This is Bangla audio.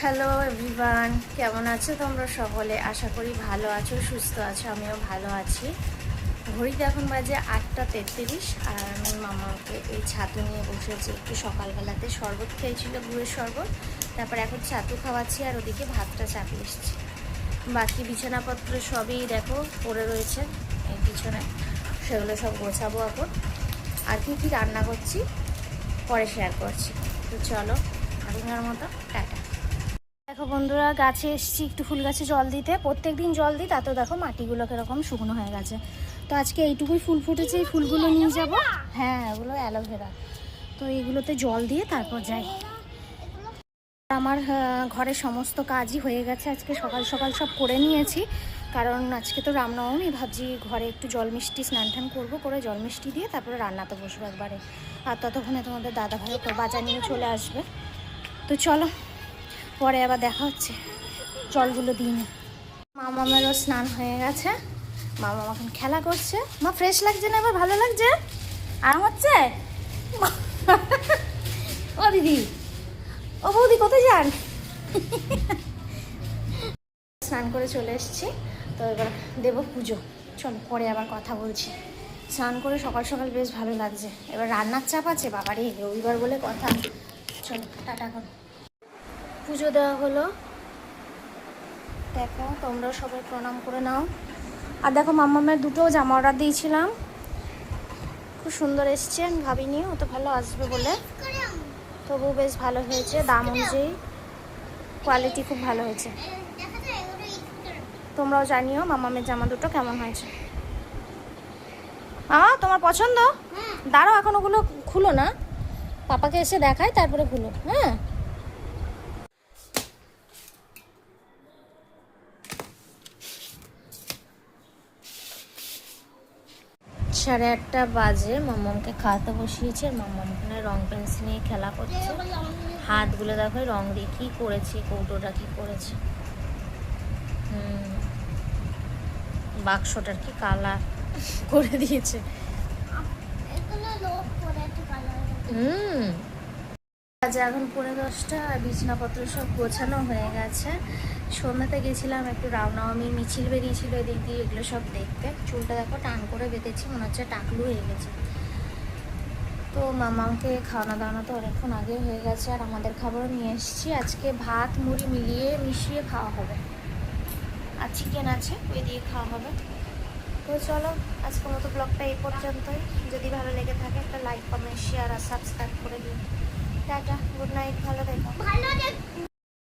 হ্যালো এভরিওয়ান কেমন আছো তোমরা সকলে আশা করি ভালো আছো, সুস্থ আছো, আমিও ভালো আছি। ঘড়িতে এখন বাজে আটটা তেত্রিশ, আর আমি মামাকে এই ছাতু নিয়ে বসেছি একটু সকালবেলাতে শরবত খেয়েছিল, গুড়ের শরবত। তারপর এখন ছাতু খাওয়াচ্ছি, আর ওদিকে ভাতটা চাপিয়ে এসেছি। বাকি বিছানাপত্র সবই দেখো, পড়ে রয়েছে। এই পিছনে সেগুলো সব গোছাবো এখন। আর কি কি রান্না করছি, পরে শেয়ার করছি। তো চলো, এখনকার মতো, টাটা। দেখো বন্ধুরা, গাছে এসেছি একটু ফুল গাছে জল দিতে। প্রত্যেক দিন জল দিই তাতেও দেখো মাটিগুলো কীরকম শুকনো হয়ে গেছে। তো আজকে এইটুকুই ফুল ফুটেছে, এই ফুলগুলো নিয়ে যাব। হ্যাঁ ওগুলো অ্যালোভেরা। তো এইগুলোতে জল দিয়ে তারপর যাই। আমার ঘরের সমস্ত কাজই হয়ে গেছে আজকে। সকাল সকাল সব করে নিয়েছি। কারণ আজকে তো রামনবমী, ভাবছি ঘরে একটু জল মিষ্টি স্নান টান করব করে জল মিষ্টি দিয়ে তারপরে রান্নাতে বসবো একবারে। আর ততক্ষণে তোমাদের দাদা ভাইও বাজার নিয়ে চলে আসবে। তো চলো পরে আবার দেখা হচ্ছে। জলগুলো দিই না। মামামেরও স্নান হয়ে গেছে। মামা এখন খেলা করছে। মা ফ্রেশ লাগছে না? এবার ভালো লাগছে? আরাম হচ্ছে? ও দিদি। ও বৌদি, কোথায় যান? স্নান করে চলে এসেছি। তো এবার দেবো পুজো। চলো, পরে আবার কথা বলছি। স্নান করে সকাল সকাল বেশ ভালো লাগছে। এবার রান্নার চাপ আছে, বাবারে, রবিবার বলে কথা। চলো, টাটা করো। পুজো দেওয়া হলো। দেখো, তোমরাও সবাই প্রণাম করে নাও। আর দেখো মাম্মামের দুটো জামা অর্ডার দিয়েছিলাম। খুব সুন্দর এসছে, আমি ভাবিনি অত ভালো আসবে বলে। তবু বেশ ভালো হয়েছে, দাম অনুযায়ী কোয়ালিটি খুব ভালো হয়েছে। তোমরাও জানিও মামামের জামা দুটো কেমন হয়েছে। মামা তোমার পছন্দ? দাঁড়াও, এখন ওগুলো খুলো না। পাপাকে এসে দেখায় তারপরে খুলো হ্যাঁ? সাড়ে আটটা বাজে মামমকে খাওয়াতে বসিয়েছে আর ওখানে রং পেন্সিল নিয়ে খেলা করছে। হাতগুলো দেখো রং দিয়ে কী করেছে কৌটোটা কী করেছে। হুম বাক্সটার কি কালার করে দিয়েছে। হুম আজ এখন পনেরো দশটা বিছানাপত্র সব গোছানো হয়ে গেছে। সন্ধ্যাতে গেছিলাম একটু রামনবমী মিছিল বেরিয়েছিল এদিক দিয়ে, এগুলো সব দেখতে। চুলটা দেখো, টান করে বেঁধেছি, মনে হচ্ছে টাকলু হয়ে গেছে। তো মামাকে খাওয়ানো দাওয়ানো তো অনেকক্ষণ আগে হয়ে গেছে, আর আমাদের খাবারও নিয়ে এসেছি। আজকে ভাত, মুড়ি মিলিয়ে মিশিয়ে খাওয়া হবে। আর চিকেন আছে, ওই দিয়ে খাওয়া হবে। তো চলো, আজকের মতো ব্লগটা এই পর্যন্তই। যদি ভালো লেগে থাকে একটা লাইক টাটা গুড নাইট ভালো থেকো ভালো থেকো